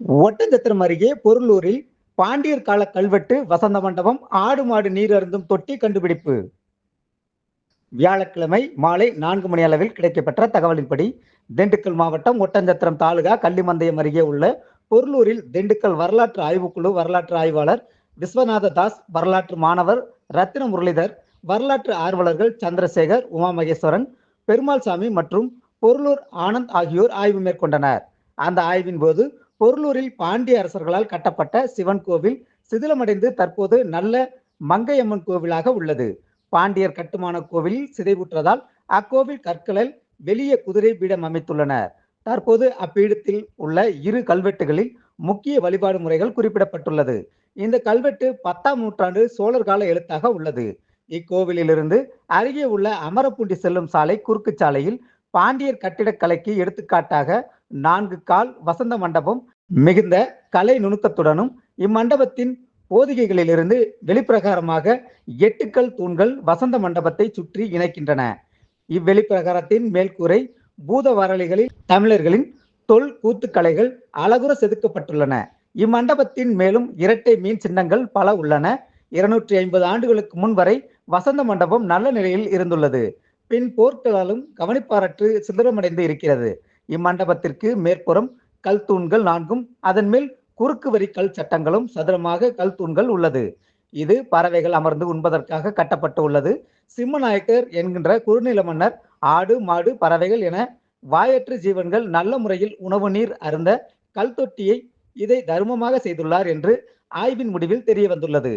ஒட்டஞ்சத்திரம் அருகே பொருளூரில் பாண்டியர் கால கல்வெட்டு வசந்த மண்டபம் ஆடு மாடு நீர் அருந்தும் தொட்டி கண்டுபிடிப்பு. வியாழக்கிழமை மாலை நான்கு மணி அளவில் கிடைக்கப்பெற்ற தகவலின்படி திண்டுக்கல் மாவட்டம் ஒட்டஞ்சத்திரம் தாலுகா கள்ளிமந்தயம் அருகே உள்ள பொருளூரில் திண்டுக்கல் வரலாற்று ஆய்வுக்குழு வரலாற்று ஆய்வாளர் விஸ்வநாத தாஸ் வரலாற்று மாணவர் ரத்தின முரளிதர் வரலாற்று ஆர்வலர்கள் சந்திரசேகர் உமா மகேஸ்வரன் பெருமாள் சாமி மற்றும் பொருளூர் ஆனந்த் ஆகியோர் ஆய்வு மேற்கொண்டனர். அந்த ஆய்வின் போது பொருளூரில் பாண்டிய அரசர்களால் கட்டப்பட்ட சிவன் கோவில் சிதிலமடைந்து தற்போது நல்ல மங்கையம்மன் கோவிலாக உள்ளது. பாண்டியர் கட்டுமான கோவிலில் சிதைவுற்றதால் அக்கோவில் கற்களில் வெளியே குதிரை பீடம் அமைத்துள்ளனர். தற்போது அப்பீடத்தில் உள்ள இரு கல்வெட்டுகளில் முக்கிய வழிபாடு முறைகள் குறிப்பிடப்பட்டுள்ளது. இந்த கல்வெட்டு பத்தாம் நூற்றாண்டு சோழர் கால எழுத்தாக உள்ளது. இக்கோவிலிலிருந்து அருகே உள்ள அமரப்பூண்டி செல்லும் சாலை குறுக்கு சாலையில் பாண்டியர் கட்டிடக்கலைக்கு எடுத்துக்காட்டாக நான்கு கால் வசந்த மண்டபம் மிகுந்த கலை நுணுக்கத்துடனும் இம்மண்டபத்தின் போதிகைகளிலிருந்து வெளிப்பிரகாரமாக எட்டுக்கல் தூண்கள் வசந்த மண்டபத்தை சுற்றி இணைக்கின்றன. இவ்வெளிப்பிரகாரத்தின் மேல்கூரை பூத வரலிகளில் தமிழர்களின் தொல் கூத்துக்கலைகள் அழகுற செதுக்கப்பட்டுள்ளன. இம்மண்டபத்தின் மேலும் இரட்டை மீன் சின்னங்கள் பல உள்ளன. இருநூற்றி ஐம்பது ஆண்டுகளுக்கு முன் வரை வசந்த மண்டபம் நல்ல நிலையில் இருந்துள்ளது. பின் போர்களாலும் கவனிப்பாரற்று சிதறமடைந்து இருக்கிறது. இம்மண்டபத்திற்கு மேற்புறம் கல் தூண்கள் நான்கும் அதன் மேல் குறுக்கு வரி கல் சட்டங்களும் சதுரமாக கல் தூண்கள் உள்ளது. இது பறவைகள் அமர்ந்து உண்பதற்காக கட்டப்பட்டு உள்ளது. சிம்மநாயக்கர் என்கின்ற குறுநில மன்னர் ஆடு மாடு பறவைகள் என வாயற்று ஜீவன்கள் நல்ல முறையில் உணவு நீர் அருந்த கல் தொட்டியை இதை தர்மமாக செய்துள்ளார் என்று ஆய்வின் முடிவில் தெரிய வந்துள்ளது